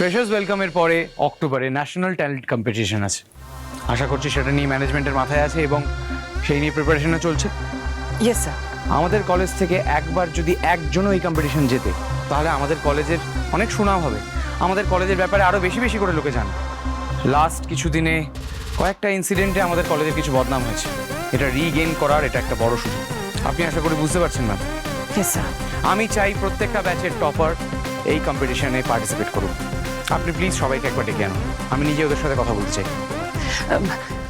Freshers ওয়েলকামের পরে অক্টোবরে national talent competition আছে। আশা করছি সেটা নিয়ে ম্যানেজমেন্টের মাথায় আছে এবং সেই নিয়ে প্রিপারেশনও চলছে। ইয়েস স্যার আমাদের কলেজ থেকে একবার যদি একজনও এই কম্পিটিশন জেতে তাহলে আমাদের কলেজের অনেক সুনাম হবে। আমাদের কলেজের ব্যাপারে আরও বেশি বেশি করে লোকে জানে লাস্ট কিছু দিনে কয়েকটা ইনসিডেন্টে আমাদের কলেজের কিছু বদনাম হয়েছে। এটা রিগেইন করার এটা একটা বড় সুযোগ। আপনি আশা করি বুঝতে পারছেন স্যার আমি চাই প্রত্যেকটা ব্যাচের টপার এই কম্পিটিশনে পার্টিসিপেট করুন আপনি প্লিজ সবাইকে একবার ডেকে আনুন। আমি নিজে ওদের সাথে কথা বলতে চাই।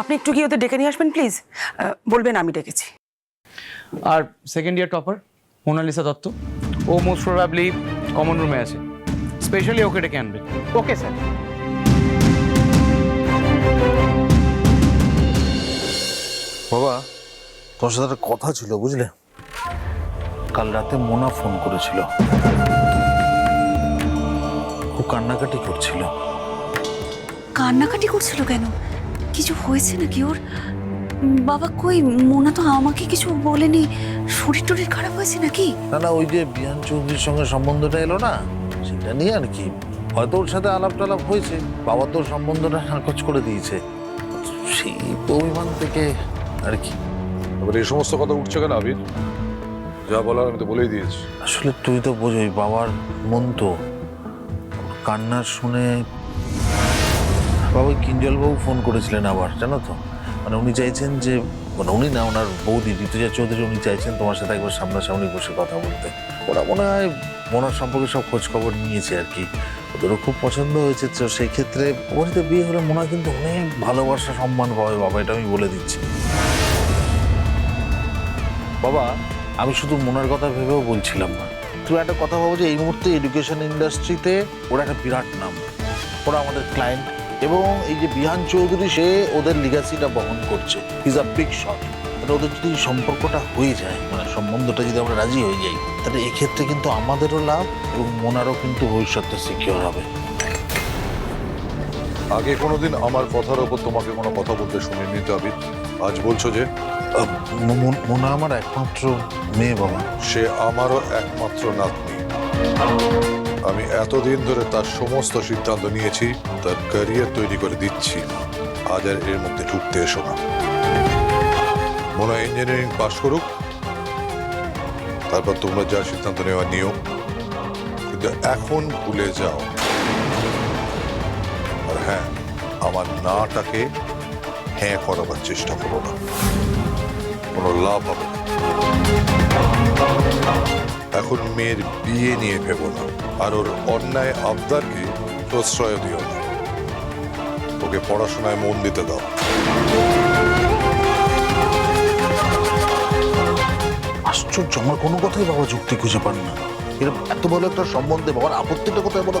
আপনি একটু কি ওদের ডেকে নিয়ে আসবেন প্লিজ বলবেন আমি ডেকেছি। আর second year topper Monalisa Dutta. ও মোস্ট প্রবাবলি কমন রুমে আছে। স্পেশালি ওকে ডেকে আনবে। ওকে স্যার বাবা তোর সাথে একটা কথা ছিল বুঝলে? কাল রাতে মোনা ফোন করেছিল। কান্নাকাটি করছিল। কান্নাকাটি করছিল কেন? কিছু হয়েছে নাকি ওর? বাবা কই মোনা তো আমাকে কিছু বলেনি। শরীর টরির খারাপ হয়েছে নাকি? না না ওই যে বিহান চৌধুরীর সঙ্গে সম্বন্ধটা এলো না সেটা নিয়ে আর কি। হয়তো ওর সাথে আলাপ টালাপ হয়েছে বাবা তো ওর সম্বন্ধটা নাকচ করে দিয়েছে। সেই অভিমান থেকে আর কি। এবার এই সমস্ত কথা উঠছে কেন আবির? যা বলার আমি তো বলেই দিয়েছি। আসলে তুই তো বোঝোই বাবার মন তো কান্নার শুনে বাবা কিঞ্জলবাবু ফোন করেছিলেন আবার, জানো তো? মানে উনি চাইছেন যে মানে উনি না, ওনার বৌদি ঋতুজা চৌধুরী উনি চাইছেন তোমার সাথে একবার সামনাসামনি বসে কথা বলতে। ওরা মনে হয় মনার সম্পর্কে সব খোঁজ খবর নিয়েছে আর কি। ওদেরও খুব পছন্দ হয়েছে, তো সেই ক্ষেত্রে ওরিতে বিয়ে হলে মনে হয় কিন্তু অনেক ভালোবাসা, সম্মান পাবে বাবা, এটা আমি বলে দিচ্ছি। বাবা, আমি শুধু মনের কথা ভেবেও বলছিলাম না। তুমি একটা কথা ভাবো যে এই মুহূর্তে এডুকেশন ইন্ডাস্ট্রিতে ওরা একটা বিরাট নাম। ওরা আমাদের ক্লায়েন্ট এবং এই যে বিহান চৌধুরী, সে ওদের লিগাসিটা বহন করছে। ইজ আ বিগ শট তাহলে ওদের যদি সম্পর্কটা হয়ে যায় মানে সম্বন্ধটা যদি আমরা রাজি হয়ে যাই, তাহলে এক্ষেত্রে কিন্তু আমাদেরও লাভ এবং মোনারও কিন্তু ভবিষ্যৎটা সিকিওর হবে। আগে কোনোদিন আমার কথার ওপর তোমাকে কোনো কথা বলতে শুনিনি তো আজ বলছো যে মোনা আমার একমাত্র মেয়ে বাবা। সে আমারও একমাত্র নাতনি। আমি এতদিন ধরে তার সমস্ত সিদ্ধান্ত নিয়েছি, তার ক্যারিয়ার তৈরি করে দিচ্ছি। আজ আর এর মধ্যে ঢুকতে এসো না। মনে ইঞ্জিনিয়ারিং পাশ করুক, তারপর তোমরা যা সিদ্ধান্ত নেওয়ার নিয়ম কিন্তু এখন ভুলে যাও। আর হ্যাঁ আমার নাটাকে হ্যাঁ করাবার চেষ্টা করো না। কোনো লাভ হবে এখন মেয়ের বিয়ে নিয়ে ভেবো না, আর ওর অন্যায় আবদারকে প্রশ্রয় দিও না। ওকে পড়াশোনায় মন দিতে দাও। আশ্চর্য, আমার কোনো কথাই বাবা যুক্তি খুঁজে পান না। এরকম এত ভালো একটা সম্বন্ধে বাবার আপত্তিটা কোথায় বলো